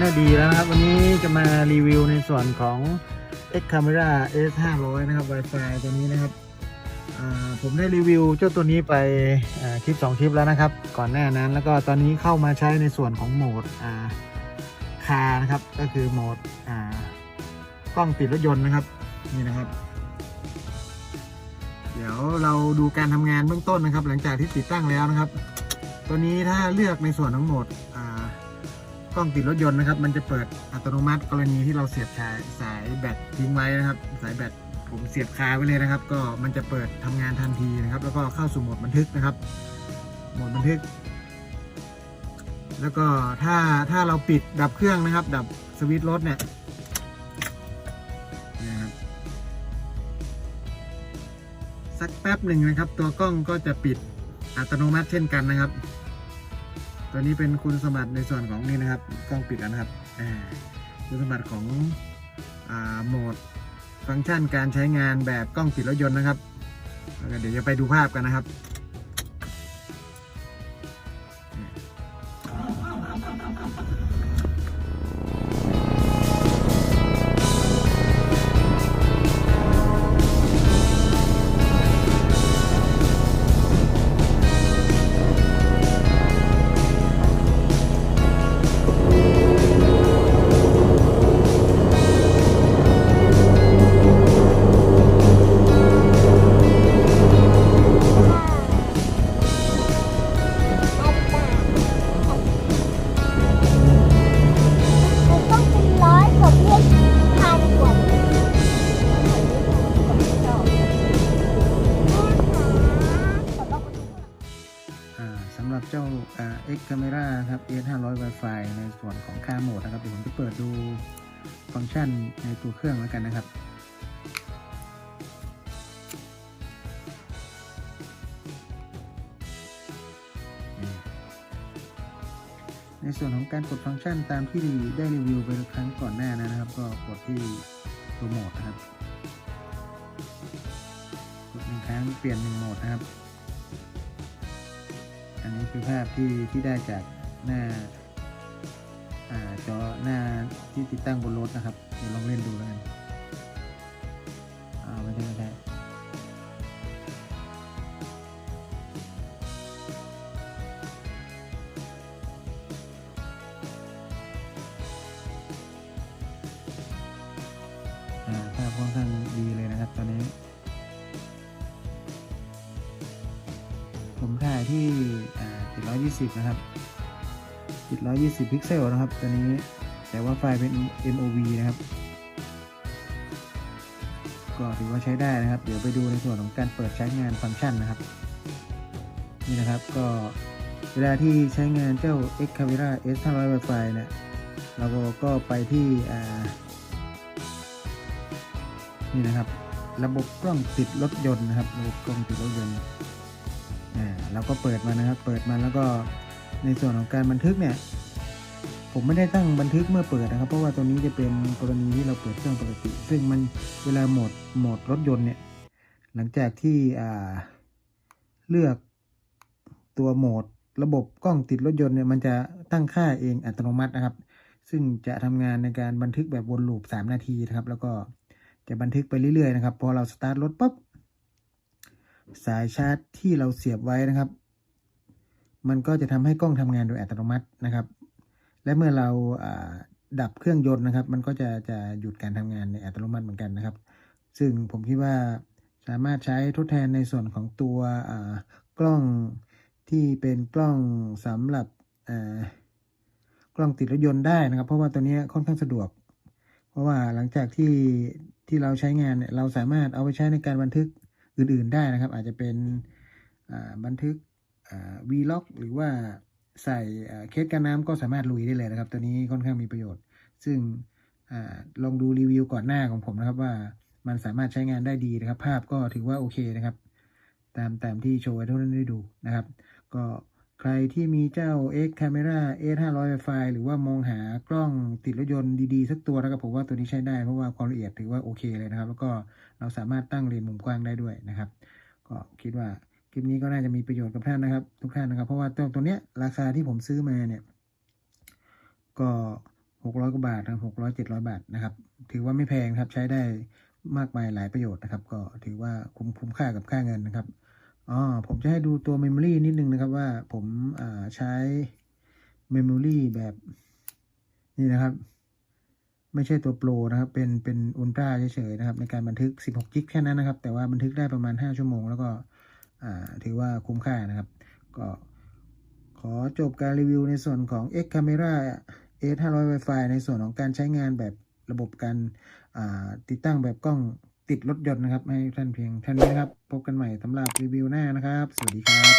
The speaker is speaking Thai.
น่าดีแล้วนะครับ วันนี้จะมารีวิวในส่วนของ X Camera S 5 0 0นะครับ Wi-Fi ตัวนี้นะครับ ผมได้รีวิวเจ้าตัวนี้ไปคลิป 2 คลิปแล้วนะครับ ก่อนหน้านั้นแล้วก็ตอนนี้เข้ามาใช้ในส่วนของโหมดอ่าคานะครับ ก็คือโหมดกล้องติดรถยนต์นะครับนี่นะครับ เดี๋ยวเราดูการทำงานเบื้องต้นนะครับ หลังจากที่ติดตั้งแล้วนะครับ ตัวนี้ถ้าเลือกในส่วนของโหมด ล้องติดรถยนต์นะครับ มันจะเปิดอัตโนมัติกรณีที่เราเสียบสายสายแบตทิ้งไว้นะครับ สายแบตผมเสียบคาไว้เลยนะครับ ก็มันจะเปิดทำงานทันทีนะครับ แล้วก็เข้าสู่โหมดบันทึกนะครับ โหมดบันทึก แล้วก็ถ้าถ้าเราปิดดับเครื่องนะครับ ดับสวิตช์รถเนี่ยนะครับสักแป๊บหนึ่งนะครับ ตัวกล้องก็จะปิดอัตโนมัติเช่นกันนะครับ ตัวนี้เป็นคุณสมบัติในส่วนของนี่นะครับกล้องปิดแล้วนะครับคุณสมบัติของอโหมดฟังก์ชันการใช้งานแบบกล้องติดรถยนต์นะครับเดี๋ยวจะไปดูภาพกันนะครับ รับเจ้าอ่า X Camera ครับ S 5 0 0 Wi-Fi ในส่วนของค่าโหมดนะครับ เดี๋ยวผมจะเปิดดูฟังก์ชันในตัวเครื่องแล้วกันนะครับในส่วนของการกดฟังก์ชันตามที่ได้รีวิวไปครั้งก่อนหน้านะครับ ก็กดที่ตัวโหมดนะครับ กดหนึ่งครั้งเปลี่ยนหนึ่งโหมดนะครับ อันนี้คือภาพที่ที่ได้จากหน้าจอหน้าที่ติดตั้งบนรถนะครับ เดี๋ยวลองเล่นดูแล้วกันอ่าไม่ใช่ไม่ใช่อ่าภาพค่อนข้างดีเลยนะครับตอนนี้ ผมถ่ายที่ 720 นะครับ 720 พิกเซลนะครับตัวนี้แต่ว่าไฟล์เป็น MOV นะครับ ก็ถือว่าใช้ได้นะครับ เดี๋ยวไปดูในส่วนของการเปิดใช้งานฟังก์ชันนะครับ นี่นะครับก็เวลาที่ใช้งานเจ้า X Camera S 500 Wi-Fi เนี่ยเราก็ก็ไปที่อ่านี่นะครับ ระบบกล้องติดรถยนต์นะครับ ระบบกล้องติดรถยนต์ เราก็เปิดมานะครับ เปิดมาแล้วก็ในส่วนของการบันทึกเนี่ย ผมไม่ได้ตั้งบันทึกเมื่อเปิดนะครับ เพราะว่าตัวนี้จะเป็นกรณีที่เราเปิดเครื่องปกติ ซึ่งมันเวลาโหมดโหมดรถยนต์เนี่ย หลังจากที่อ่าเลือกตัวโหมดระบบกล้องติดรถยนต์เนี่ยมันจะตั้งค่าเองอัตโนมัตินะครับ ซึ่งจะทำงานในการบันทึกแบบวนลูป 3 นาทีนะครับ แล้วก็จะบันทึกไปเรื่อยๆนะครับ พอเราสตาร์ทรถปุ๊บ สายชาร์จที่เราเสียบไว้นะครับ มันก็จะทำให้กล้องทำงานโดยอัตโนมัตินะครับ และเมื่อเราดับเครื่องยนต์นะครับ มันก็จะจะหยุดการทำงานในอัตโนมัติเหมือนกันนะครับ ซึ่งผมคิดว่าสามารถใช้ทดแทนในส่วนของตัวกล้องที่เป็นกล้องสำหรับกล้องติดรถยนต์ได้นะครับ เพราะว่าตัวนี้ค่อนข้างสะดวก เพราะว่าหลังจากที่ที่เราใช้งานเนี่ยเราสามารถเอาไปใช้ในการบันทึก อื่นๆได้นะครับ อาจจะเป็นบันทึกวีล็อกหรือว่าใส่เคสกันน้ำก็สามารถลุยได้เลยนะครับ ตัวนี้ค่อนข้างมีประโยชน์ ซึ่งอลองดูรีวิวก่อนหน้าของผมนะครับว่ามันสามารถใช้งานได้ดีนะครับ ภาพก็ถือว่าโอเคนะครับ ตามตามที่โชว์ให้ทุกท่านได้ดูนะครับ ก็ ใครที่มีเจ้า X Camera S 5 0 0 Wi-Fi หรือว่ามองหากล้องติดรถยนต์ดีๆ สักตัวนะครับผมว่าตัวนี้ใช้ได้เพราะว่าความละเอียดถือว่าโอเคเลยนะครับ แล้วก็เราสามารถตั้งเลนส์มุมกว้างได้ด้วยนะครับ ก็คิดว่าคลิปนี้ก็น่าจะมีประโยชน์กับท่านนะครับ ทุกท่านนะครับ เพราะว่าตัวตัวเนี้ยราคาที่ผมซื้อมาเนี่ย ก็600กว่าบาทนะครับ600 700บาทนะครับ ถือว่าไม่แพงครับใช้ได้มากมายหลายประโยชน์นะครับ ก็ถือว่าคุ้มคุ้มค่ากับค่าเงินนะครับ อ๋อผมจะให้ดูตัว Memory นิดนึงนะครับว่าผมาใช้ Memory แบบนี่นะครับ ไม่ใช่ตัวโปรนะครับ เป็นเป็นอุลตร้าเฉยๆนะครับ ในการบันทึก 16 กิกแค่นั้นนะครับ แต่ว่าบันทึกได้ประมาณ 5 ชั่วโมง แล้วก็ถือว่าคุ้มค่านะครับ ก็ขอจบการรีวิวในส่วนของ X Camera S500 Wi-Fi ในส่วนของการใช้งานแบบระบบการติดตั้งแบบกล้อง ติดรถยนต์นะครับ ให้ท่านเพียงท่านนี้นะครับ พบกันใหม่สำหรับรีวิวหน้านะครับ สวัสดีครับ